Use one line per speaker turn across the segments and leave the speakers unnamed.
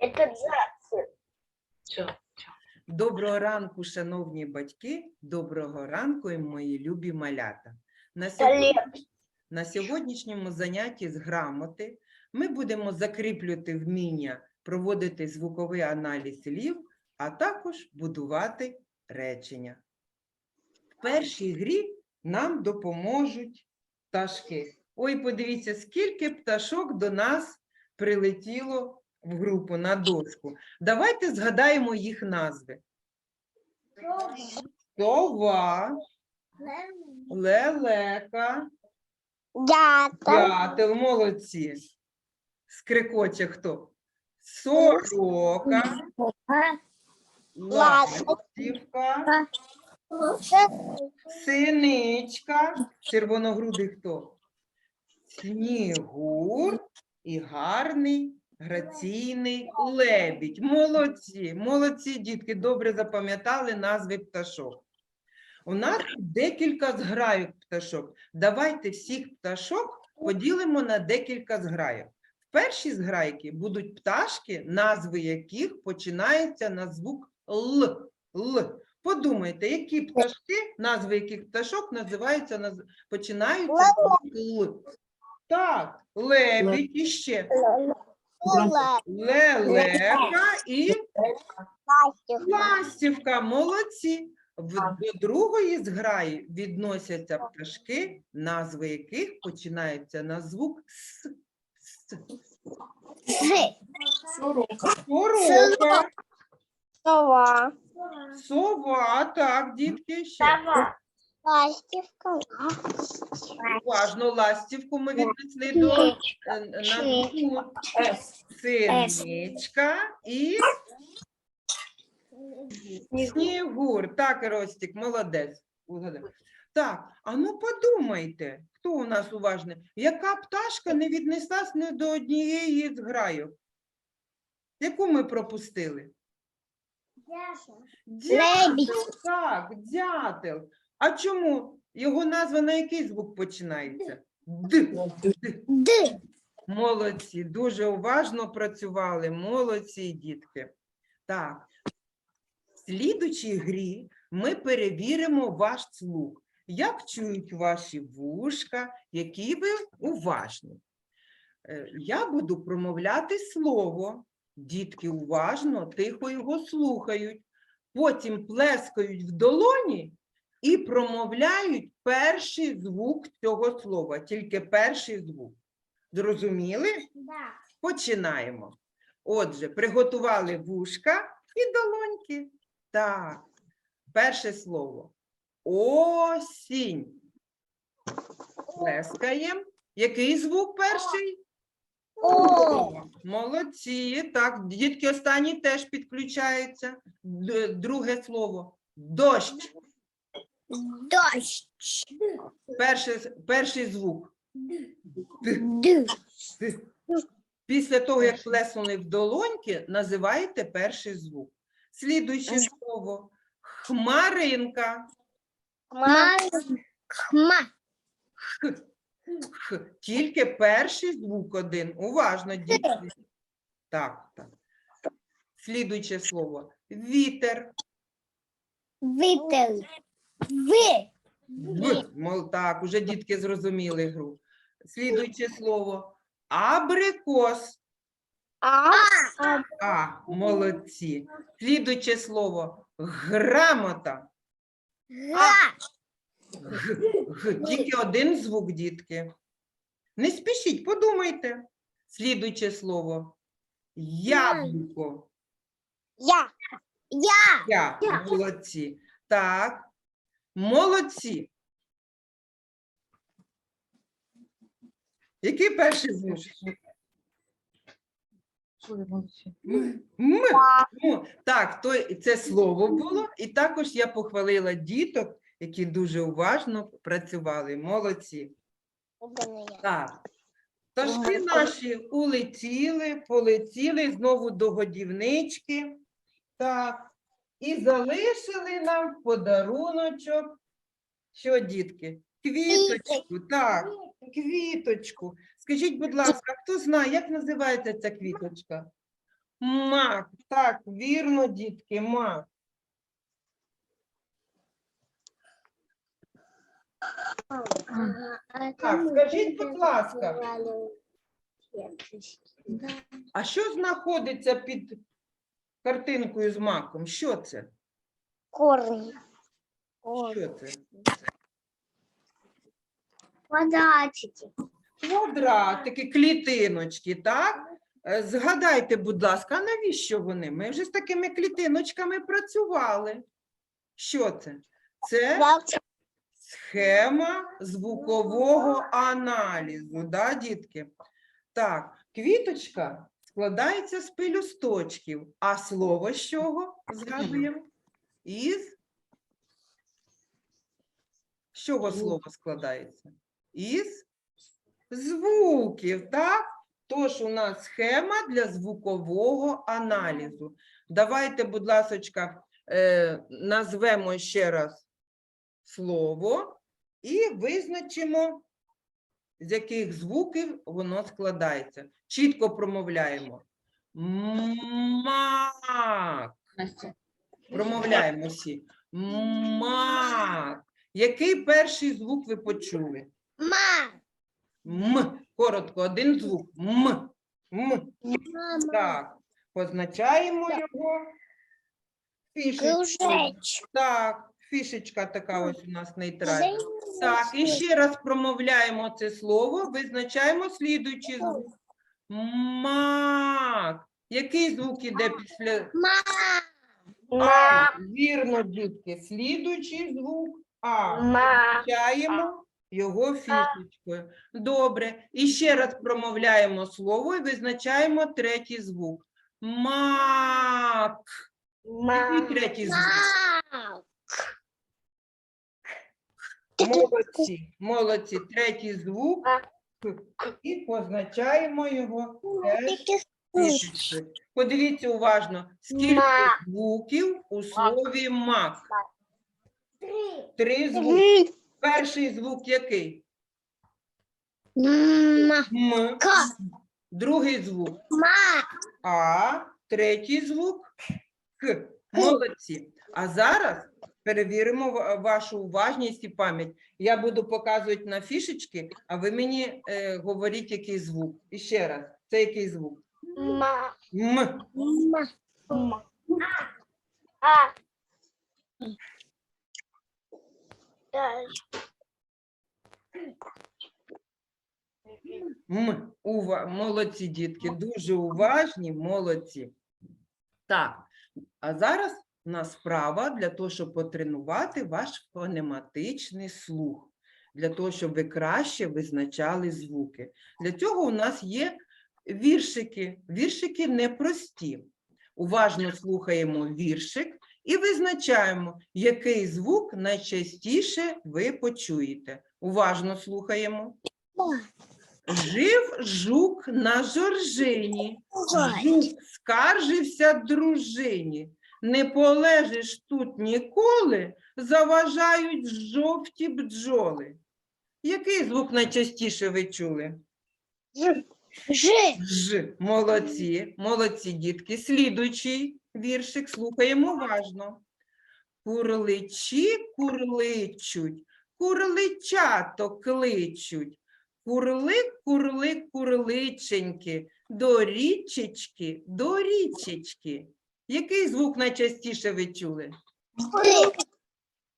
Это джаз.
Все.
Доброго ранку, шановні батьки, доброго ранку, і мої любі малята. На, сьогодні, на сьогоднішньому занятті з грамоти ми будемо закріплювати вміння проводити звуковий аналіз слів, а також будувати речення. В першій грі нам допоможуть пташки. Ой, подивіться, скільки пташок до нас прилетіло в групу на дошку. Давайте згадаємо їх назви. Сова, лелека,
Дятел.
молодці. Скрикоче хто? Сорока, ластівка, синичка, червоногрудий хто? Снігур і гарний граційний лебідь. Молодці, молодці, дітки, добре запам'ятали назви пташок. У нас декілька зграйок пташок. Давайте всіх пташок поділимо на декілька зграйок. В першій зграйці будуть пташки, назви яких починаються на звук Л. Л. Подумайте, які пташки, назви яких пташок називаються, наз- починаються на звук Л. Так, лебідь і ще. Лелека і ластівка. Молодці. В, до другої зграї відносяться пташки, назви яких починаються на звук С. С. Сорока,
Сова.
сова, так, дітки, ще.
Ластівка.
Уважно ластівку ми віднесли до е, на звук синичка і Снігур, так, Ростік, молодець. Угадав. Так, а ну подумайте, хто у нас уважний, яка пташка не віднеслась ні до однієї з грайок? Яку ми пропустили?
Лебідь.
Дятел, так, дятел. А чому? Його назва на який звук починається? Д. Д.
Д.
Молодці, дуже уважно працювали, молодці, дітки. Так, в слідучій грі ми перевіримо ваш слух. Як чують ваші вушка, які ви уважні. Е, Я буду промовляти слово. Дітки уважно, тихо його слухають. Потім плескають в долоні і промовляють перший звук цього слова, тільки перший звук. Зрозуміли? Починаємо. Отже, приготували вушка і долоньки. Так, перше слово. Осінь. Плескаємо. Який звук перший?
О.
Молодці. Так, дітки останні теж підключаються. Друге слово. Дощ.
Дощ.
Перший, перший звук.
Д.
Після того, як плеснули в долоньки, називаєте перший звук. Слідуюче слово хмаринка.
Хма. Хма.
Х. Х. Тільки перший звук один. Уважно, дітки. Так, так. Слідуюче слово вітер.
Вітер. Ви.
В. Мол, так, уже дітки зрозуміли гру. Слідуюче слово абрикос.
А.
А, молодці. Слідуюче слово грамота.
Га.
Г, г. Тільки один звук, дітки. Не спішіть, подумайте. Слідуюче слово яблуко.
Я. Я.
Я.
Я.
Молодці. Так. Молодці. Який перший звук? М. М. Ну, так, то це слово було, і також я похвалила діток, які дуже уважно працювали. Молодці. Так. Пташки наші улетіли, полетіли знову до годівнички. Так. І залишили нам в подаруночок. Що, дітки? Квіточку, так, квіточку. Скажіть, будь ласка, хто знає, як називається ця квіточка? Мак. Так, вірно, дітки, мак. Так, скажіть, будь ласка. А що знаходиться під картинкою з маком? Що це?
Корни.
Що це?
Квадратики.
Квадратики, клітиночки, так? Е, Згадайте, будь ласка, а навіщо вони? Ми вже з такими клітиночками працювали. Що це? Це схема звукового аналізу, да, дітки? Так, квіточка складається з пелюсточків, а слово з чого згадуємо? Із з чого слово складається? Із звуків, так? Тож у нас схема для звукового аналізу. Давайте, будь ласочка, е, назвемо ще раз слово і визначимо, з яких звуків воно складається. Чітко промовляємо. Мак. Промовляємо всі. Мак. Який перший звук ви почули?
Ма.
М. Коротко, один звук. М. М. Так. Позначаємо його. Фішечкою. Так, фішечка така ось у нас нейтральна. Так, і ще раз промовляємо це слово, визначаємо слідуючий звук. Мак. Який звук іде після
Ма.
А? Вірно, дітки. Слідуючий звук А. Визначаємо його фішечкою. Добре. І ще раз промовляємо слово і визначаємо третій звук. Мак. Який третій звук?
Ма.
Молодці, молодці. Третій звук. І позначаємо його теж фішечкою. Подивіться уважно, скільки
Ма.
звуків у слові мак.
Три.
Звуки. Перший звук який?
Ма.
М. Другий звук
Ма.
А, третій звук К. Молодці. А зараз перевіримо вашу уважність і пам'ять. Я буду показувати на фішечки, а ви мені е, говоріть, який звук. І ще раз, це який звук?
Ма.
М.
Ма. Ма. А.
М. Ува... Молодці, дітки, дуже уважні, молодці. Так, а зараз у нас справа для того, щоб потренувати ваш фонематичний слух, для того, щоб ви краще визначали звуки. Для цього у нас є віршики. Віршики непрості. Уважно слухаємо віршик і визначаємо, який звук найчастіше ви почуєте. Уважно слухаємо. Жив жук на жоржині, жук скаржився дружині. Не полежиш тут ніколи, заважають жовті бджоли. Який звук найчастіше ви чули?
Ж.
Ж. Молодці, молодці дітки. Слідуючий віршик слухаємо уважно. Курличі курличуть, курличато кличуть. Курлик, курлик, курличеньки, до річечки, до річечки. Який звук найчастіше ви чули?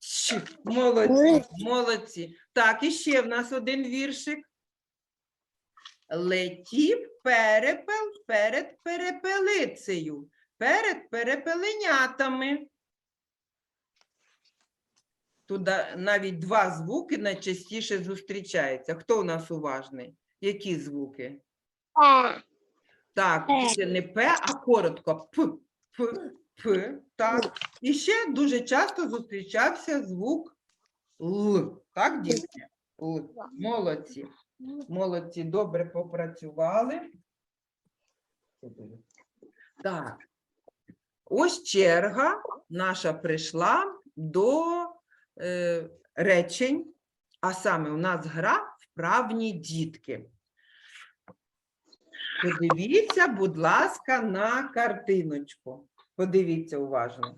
Щ. Молодці, молодці. Так, і ще в нас один віршик. Летів перепел перед перепелицею, перед перепеленятами. Тут навіть два звуки найчастіше зустрічаються. Хто у нас уважний? Які звуки?
Е.
Так, це не П, а коротко П, П, П. Так. І ще дуже часто зустрічався звук Л. Так, дітки? Молодці. Молодці, добре попрацювали. Так. Ось черга наша прийшла до е, речень, а саме у нас гра вправні дітки. Подивіться, будь ласка, на картиночку. Подивіться уважно.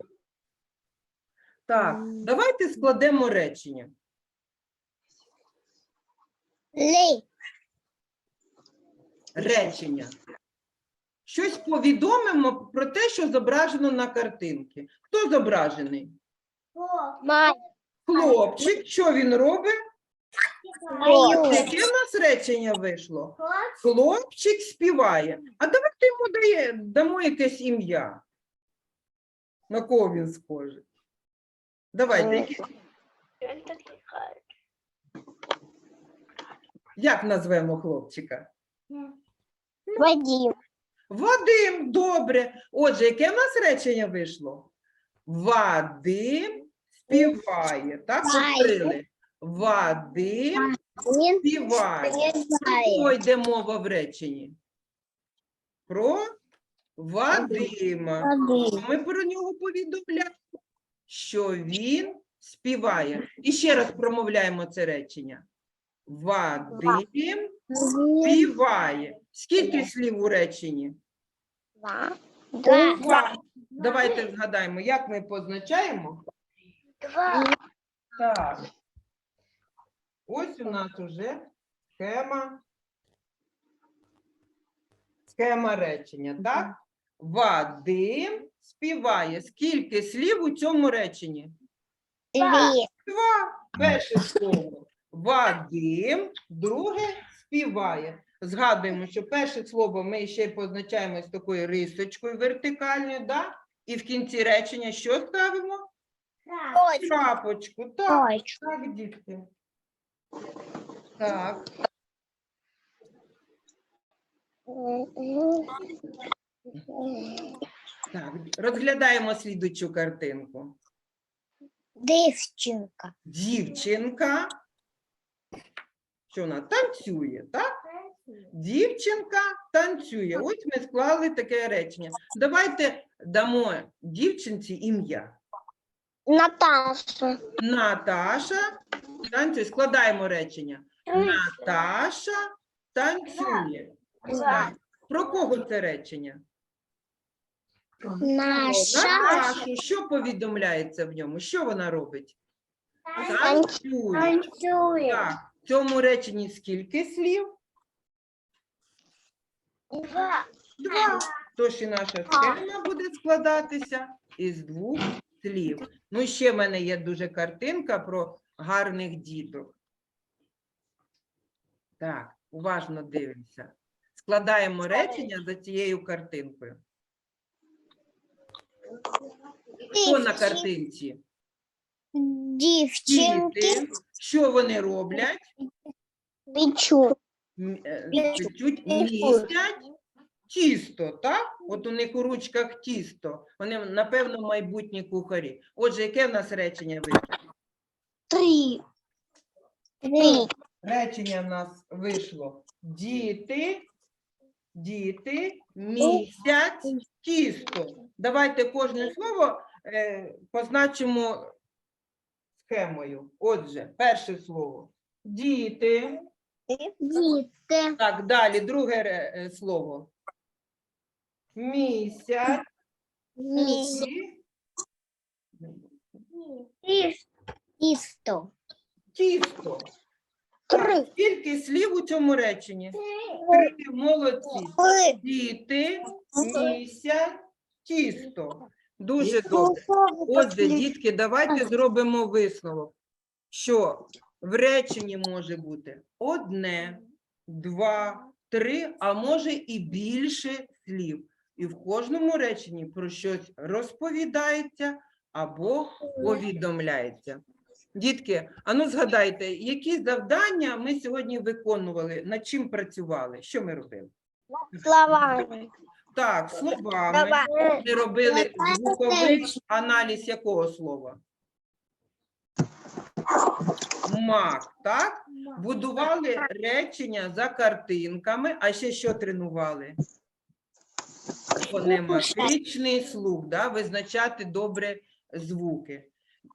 Так, давайте складемо речення. Речення. Щось повідомимо про те, що зображено на картинці. Хто зображений? Хлопчик, що він робить? Яке в нас речення вийшло? Хлопчик співає. А давайте йому дає, дамо якесь ім'я. На кого він схожий? Давайте, яке- як назвемо хлопчика?
Вадим.
Вадим, добре. Отже, яке в нас речення вийшло? Вадим співає. Так,
Співає.
повторили. Вадим співає. Про йде мова в реченні? Про Вадима.
Вадим.
Ми про нього повідомляємо, що він співає. І ще раз промовляємо це речення. Вадим співає. Скільки слів у реченні?
Два.
Два. Давайте згадаємо, як ми позначаємо.
Два.
Так. Ось у нас уже схема. Схема речення, так? Вадим співає. Скільки слів у цьому реченні?
Дві.
Два. Перше слово. Вадим, друге співає. Згадуємо, що перше слово ми ще позначаємо з такою рисочкою вертикальною, да? і в кінці речення що ставимо? Крапочку. Так, так, дітки. Так. Так, розглядаємо слідучу картинку.
Дівчинка.
Дівчинка. Що вона танцює, так? Дівчинка танцює. Ось ми склали таке речення. Давайте дамо дівчинці ім'я.
Наташа.
Наташа танцює. Складаємо речення. Наташа танцює. Так. Про кого це речення?
Наша.
Наташу. Що повідомляється в ньому? Що вона робить? Танцює.
Танцює.
Так. В цьому реченні скільки слів?
Два.
Два. Тож і наша схема буде складатися із двох слів. Ну, ще в мене є дуже картинка про гарних діток. Так, уважно дивимося. Складаємо речення за цією картинкою. Хто на картинці?
Дівчинки.
Що вони роблять? Е, містять тісто, так? От у них у ручках тісто. Вони, напевно, майбутні кухарі. Отже, яке в нас речення вийшло?
Три. Три.
Речення в нас вийшло. Діти, діти містять тісто. Давайте кожне слово е, позначимо схемою. Отже, перше слово. Діти.
Діти.
Так, далі, друге е, слово. Місяць.
Місяць. Тісто.
Тісто. Так, скільки слів у цьому реченні? Три молодці. Діти, місяць, тісто. Дуже добре. Отже, дітки, давайте зробимо висновок, що в реченні може бути одне, два, три, а може і більше слів. І в кожному реченні про щось розповідається або повідомляється. Дітки, а ну згадайте, які завдання ми сьогодні виконували, над чим працювали? Що ми робили?
Словами.
Так, словами. Ми робили звуковий аналіз якого слова? Мак, так? Будували речення за картинками, а ще що тренували? Фонематичний слух, да? визначати добре звуки.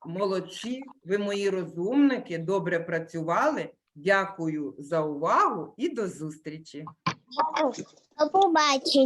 Молодці, ви мої розумники, добре працювали. Дякую за увагу і до зустрічі.
До побачення.